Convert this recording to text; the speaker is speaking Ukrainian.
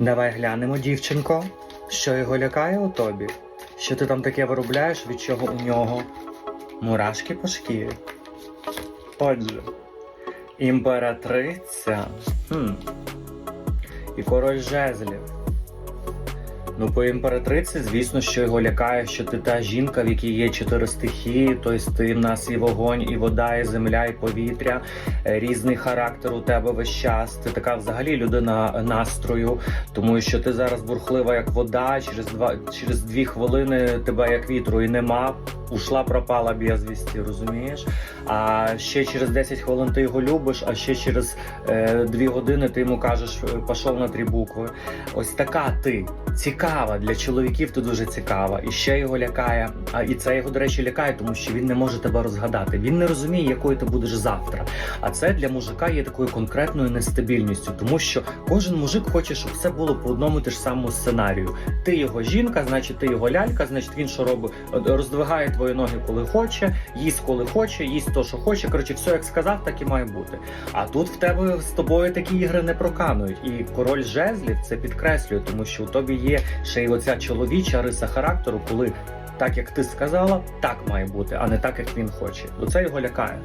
Давай глянемо, дівчинко, що його лякає у тобі. Що ти там таке виробляєш, від чого у нього мурашки по шкірі. Отже, імператриця хм. і король жезлів. Ну, по імператриці, звісно, що його лякає, що ти та жінка, в якій є чотири стихії, тобто ти в нас і вогонь, і вода, і земля, і повітря, Е, різний характер у тебе весь час. Ти така взагалі людина настрою, тому що ти зараз бурхлива як вода. Через два через дві хвилини тебе як вітру і нема. Ушла, пропала безвісті, розумієш? А ще через 10 хвилин ти його любиш, а ще через е, 2 години ти йому кажеш, е, пішов на три букви. Ось така ти цікава для чоловіків. Ти дуже цікава. І ще його лякає. А і це його, до речі, лякає, тому що він не може тебе розгадати. Він не розуміє, якою ти будеш завтра. А це для мужика є такою конкретною нестабільністю, тому що кожен мужик хоче, щоб все було по одному те ж самому сценарію. Ти його жінка, значить ти його лялька, значить він що робить, роздвигає твої ноги, коли хоче, їсть коли хоче, їсть то, що хоче. Коротше, все як сказав, так і має бути. А тут в тебе з тобою такі ігри не проканують. І король жезлів це підкреслює, тому що у тобі є ще й оця чоловіча риса характеру, коли так як ти сказала, так має бути, а не так, як він хоче. Оце його лякає.